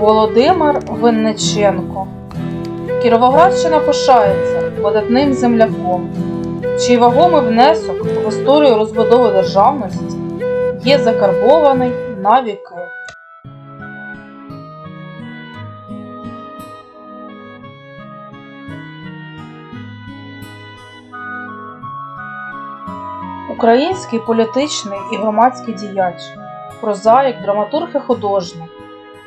Володимир Винниченко. Кіровоградщина пишається видатним земляком, чий вагомий внесок в історію розбудови державності є закарбований на віки. Український політичний і громадський діяч, прозаїк, драматург і художник,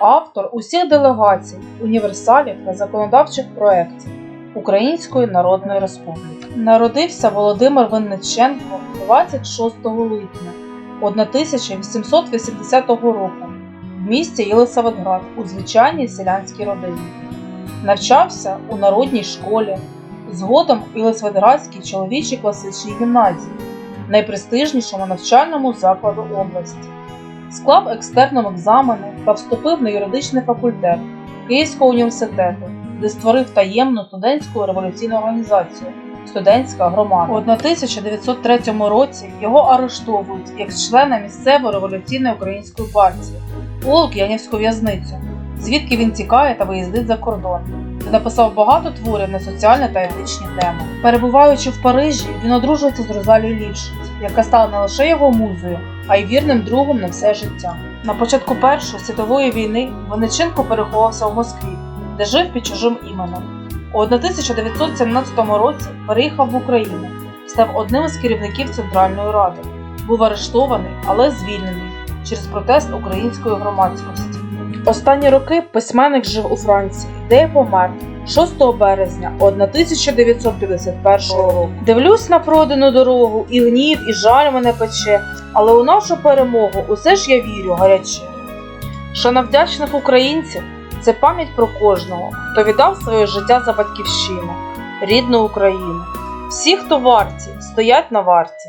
автор усіх делегацій, універсалів та законодавчих проєктів Української Народної Республіки. Народився Володимир Винниченко 26 липня 1880 року в місті Єлисаветград у звичайній селянській родині. Навчався у народній школі, згодом у Єлисаветградській чоловічій класичній гімназії, найпрестижнішому навчальному закладу області. Склав екстерном екзамени та вступив на юридичний факультет Київського університету, де створив таємну студентську революційну організацію Студентська громада. У 1903 році його арештовують як члена місцевої революційної української партії у Лук'янівську в'язницю, звідки він тікає та виїздить за кордон, написав багато творів на соціальні та етичні теми. Перебуваючи в Парижі, він одружується з Розалією Лівшиць, яка стала не лише його музою, а й вірним другом на все життя. На початку Першої світової війни Винниченко переховувався у Москві, де жив під чужим іменем. У 1917 році переїхав в Україну, став одним із керівників Центральної Ради. Був арештований, але звільнений через протест української громадськості. Останні роки письменник жив у Франції, де й помер 6 березня 1951 року. Дивлюсь на продану дорогу, і гнів, і жаль мене пече, але у нашу перемогу усе ж я вірю гаряче. Шана вдячних українців це пам'ять про кожного, хто віддав своє життя за батьківщину, рідну Україну. Всі, хто варті, стоять на варті.